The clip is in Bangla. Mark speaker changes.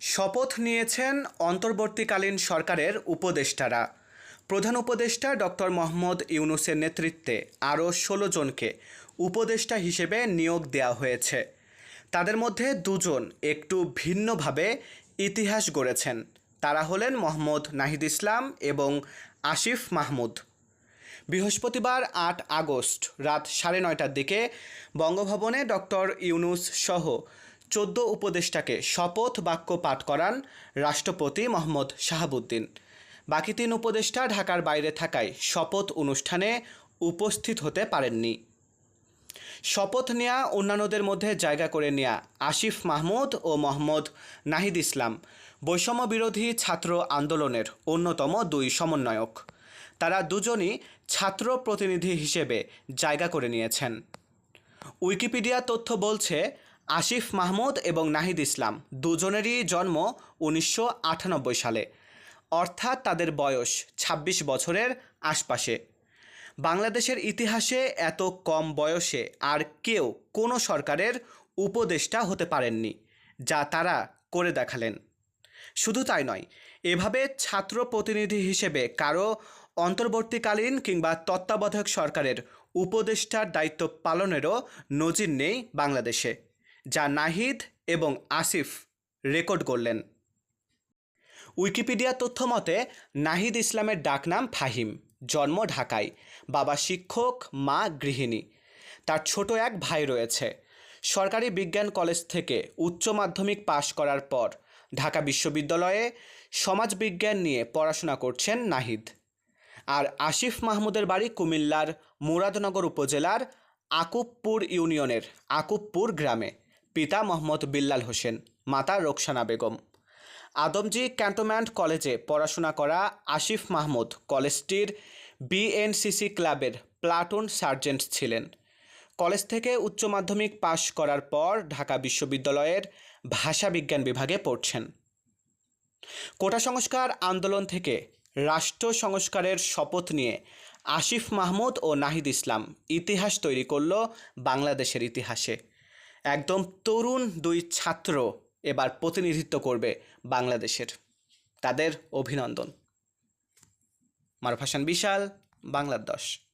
Speaker 1: শপথ নিয়েছেন অন্তর্বর্তীকালীন সরকারের উপদেষ্টারা। প্রধান উপদেষ্টা ডক্টর মোহাম্মদ ইউনুসের নেতৃত্বে আরও ষোলো জনকে উপদেষ্টা হিসেবে নিয়োগ দেওয়া হয়েছে। তাদের মধ্যে দুজন একটু ভিন্নভাবে ইতিহাস গড়েছেন। তারা হলেন মোহাম্মদ নাহিদ ইসলাম এবং আসিফ মাহমুদ। বৃহস্পতিবার আট আগস্ট রাত সাড়ে নয়টার দিকে বঙ্গভবনে ডক্টর ইউনুস সহ চোদ্দ উপদেষ্টাকে শপথ বাক্য পাঠ করান রাষ্ট্রপতি মোহাম্মদ শাহাবুদ্দিন। বাকি তিন উপদেষ্টা ঢাকার বাইরে থাকায় শপথ অনুষ্ঠানে উপস্থিত হতে পারেননি। শপথ নেয়া অন্যান্যদের মধ্যে জায়গা করে নেয়া আসিফ মাহমুদ ও মোহাম্মদ নাহিদ ইসলাম বৈষম্য বিরোধী ছাত্র আন্দোলনের অন্যতম দুই সমন্বয়ক। তারা দুজনই ছাত্র প্রতিনিধি হিসেবে জায়গা করে নিয়েছেন। উইকিপিডিয়া তথ্য বলছে আসিফ মাহমুদ এবং নাহিদ ইসলাম, দুজনেরই জন্ম উনিশশো আটানব্বই সালে, অর্থাৎ তাদের বয়স ২৬ বছরের আশপাশে। বাংলাদেশের ইতিহাসে এত কম বয়সে আর কেউ কোনো সরকারের উপদেষ্টা হতে পারেননি, যা তারা করে দেখালেন। শুধু তাই নয়, এভাবে ছাত্র প্রতিনিধি হিসেবে কারও অন্তর্বর্তীকালীন কিংবা তত্ত্বাবধায়ক সরকারের উপদেষ্টার দায়িত্ব পালনেরও নজির নেই বাংলাদেশে। যা নাহিদ এবং আসিফ রেকর্ড করলেন। উইকিপিডিয়া তথ্য মতে, নাহিদ ইসলামের ডাকনাম ফাহিম, জন্ম ঢাকায়। বাবা শিক্ষক, মা গৃহিণী। তার ছোট এক ভাই রয়েছে। সরকারি বিজ্ঞান কলেজ থেকে উচ্চ মাধ্যমিক পাশ করার পর ঢাকা বিশ্ববিদ্যালয়ে সমাজবিজ্ঞান নিয়ে পড়াশোনা করছেন নাহিদ। আর আসিফ মাহমুদের বাড়ি কুমিল্লার মুরাদনগর উপজেলার আকুবপুর ইউনিয়নের আকুবপুর গ্রামে। পিতা মোহাম্মদ বিল্লাল হোসেন, মাতা রোকসানা বেগম। আদমজি ক্যান্টনমেন্ট কলেজে পড়াশোনা করা আসিফ মাহমুদ কলেজটির বিএনসিসি ক্লাবের প্লাটুন সার্জেন্ট ছিলেন। কলেজ থেকে উচ্চ মাধ্যমিক পাশ করার পর ঢাকা বিশ্ববিদ্যালয়ের ভাষাবিজ্ঞান বিভাগে পড়ছেন। কোটা সংস্কার আন্দোলন থেকে রাষ্ট্র সংস্কারের শপথ নিয়ে আসিফ মাহমুদ ও নাহিদ ইসলাম ইতিহাস তৈরি করল বাংলাদেশের ইতিহাসে। একদম তরুণ দুই ছাত্র এবার প্রতিনিধিত্ব করবে বাংলাদেশের। তাদের অভিনন্দন। মারফাসান বিশাল বাংলার দশ।